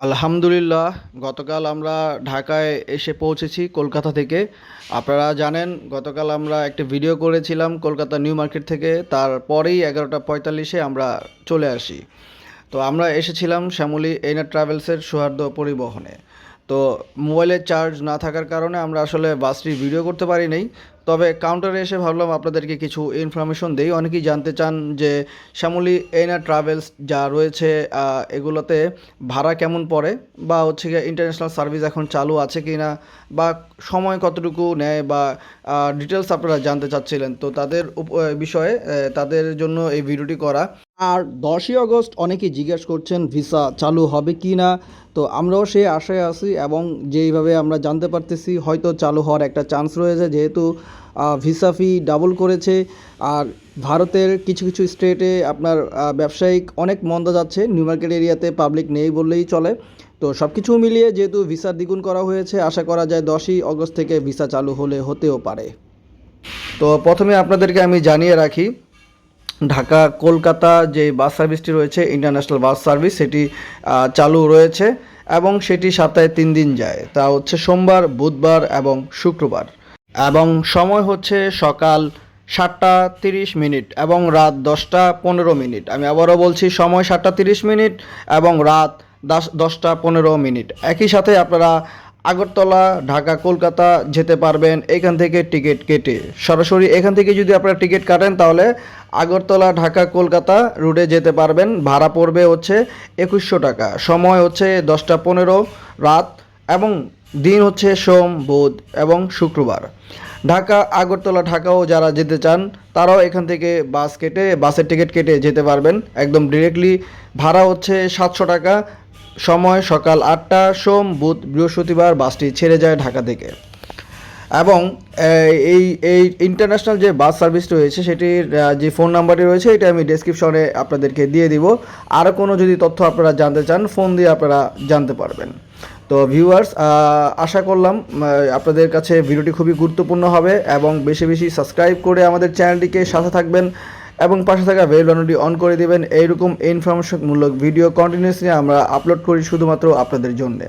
আলহামদুলিল্লাহ, গতকাল আমরা ঢাকায় এসে পৌঁছেছি কলকাতা থেকে। আপনারা জানেন, গতকাল আমরা একটা ভিডিও করেছিলাম কলকাতা নিউ মার্কেট থেকে, তারপরেই এগারোটা পঁয়তাল্লিশে আমরা চলে আসি। তো আমরা এসেছিলাম শ্যামলী এনার ট্রাভেলসের সৌহার্দ্য পরিবহনে। তো মোবাইলের চার্জ না থাকার কারণে আমরা আসলে বাসটি ভিডিও করতে পারি নাই তবে কাউন্টারে এসে ভাবলাম আপনাদেরকে কিছু ইনফরমেশন দেই। অনেকেই জানতে চান যে শ্যামলী এনা ট্রাভেলস যা রয়েছে এগুলোতে ভাড়া কেমন পড়ে বা হচ্ছে গিয়ে ইন্টারন্যাশনাল সার্ভিস এখন চালু আছে কি না বা সময় কতটুকু নেয় বা ডিটেলস আপনারা জানতে চাচ্ছিলেন। তো তাদের বিষয়ে তাদের জন্য এই ভিডিওটি করা। আর দশই আগস্ট অনেকেই জিজ্ঞেস করছেন, ভিসা চালু হবে কি না? তো আমরাও সেই আশায় আছি এবং যেইভাবে আমরা জানতে পারতেছি, হয়তো চালু হওয়ার একটা চান্স রয়েছে যেহেতু ভিসা ফি ডাবল করেছে। আর ভারতের কিছু কিছু স্টেটে আপনার ব্যবসায়িক অনেক মন্দা যাচ্ছে নিউ মার্কেট এরিয়াতে পাবলিক নেই বললেই চলে। তো সব কিছু মিলিয়ে যেহেতু ভিসা দ্বিগুণ করা হয়েছে, আশা করা যায় দশই আগস্ট থেকে ভিসা চালু হলে হতেও পারে। তো প্রথমে আপনাদেরকে আমি জানিয়ে রাখি ঢাকা, কলকাতা যে বাস সার্ভিসটি রয়েছে, ইন্টারন্যাশনাল বাস সার্ভিস, সেটি চালু রয়েছে এবং সেটি সপ্তাহে তিন দিন যায়। তা হচ্ছে সোমবার, বুধবার এবং শুক্রবার। এবং সময় হচ্ছে সকাল সাতটা তিরিশ মিনিট এবং রাত দশটা পনেরো মিনিট। আমি আবারও বলছি, সময় সাতটা তিরিশ মিনিট এবং রাত দশ, দশটা পনেরো মিনিট। একই সাথে আপনারা আগরতলা, ঢাকা, কলকাতা যেতে পারবেন এখান থেকে টিকিট কেটে। সরাসরি এখান থেকে যদি আপনারা টিকিট কাটেন, তাহলে আগরতলা, ঢাকা, কলকাতা রুটে যেতে পারবেন। ভাড়া পড়বে হচ্ছে একুশশো টাকা। সময় হচ্ছে দশটা পনেরো রাত এবং দিন হচ্ছে সোম, বুধ এবং শুক্রবার। ঢাকা, আগরতলা, ঢাকাও যারা যেতে চান, তারাও এখান থেকে বাস কেটে, বাসের টিকিট কেটে যেতে পারবেন। একদম ডিরেক্টলি ভাড়া হচ্ছে সাতশো টাকা। সময় সকাল আটটা, সোম, বুধ, বৃহস্পতিবার বাসটি ছেড়ে যায় ঢাকা থেকে। এবং এই এই ইন্টারন্যাশনাল যে বাস সার্ভিস রয়েছে, সেটির যে ফোন নাম্বারটি রয়েছে, এটা আমি ডেসক্রিপশনে আপনাদেরকে দিয়ে দিব। আরও কোনো যদি তথ্য আপনারা জানতে চান ফোন দিয়ে আপনারা জানতে পারবেন। তো ভিউয়ার্স আশা করলাম আপনাদের কাছে ভিডিওটি খুবই গুরুত্বপূর্ণ হবে এবং বেশি বেশি সাবস্ক্রাইব করে আমাদের চ্যানেলটিকে সাথে থাকবেন। এবং পাশে থাকা বেল বাটনটি অন করে দেবেন। এইরকম ইনফরমেশনমূলক ভিডিও কন্টিনিউসলি আমরা আপলোড করি শুধুমাত্র আপনাদের জন্য।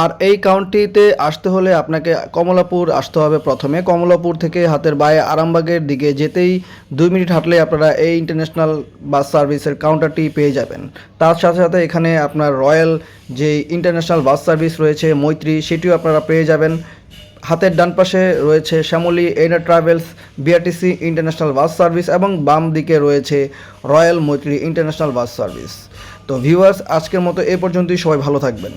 আর এই কাউন্টিতে আসতে হলে আপনাকে কমলাপুর আসতে হবে প্রথমে। কমলাপুর থেকে হাতের বায়ে আরামবাগের দিকে যেতেই দুই মিনিট হাঁটলে আপনারা এই ইন্টারন্যাশনাল বাস সার্ভিসের কাউন্টারটি পেয়ে যাবেন। তার সাথে সাথে এখানে আপনার রয়্যাল যে ইন্টারন্যাশনাল বাস সার্ভিস রয়েছে, মৈত্রী, সেটিও আপনারা পেয়ে যাবেন। হাতের ডান পাশে রয়েছে Shyamoli Ena travels BRTC international bus service এবং বাম দিকে রয়েছে royal Moitree international bus service তো ভিউয়ার্স আজকের মতো এ পর্যন্তই। সবাই ভালো থাকবেন।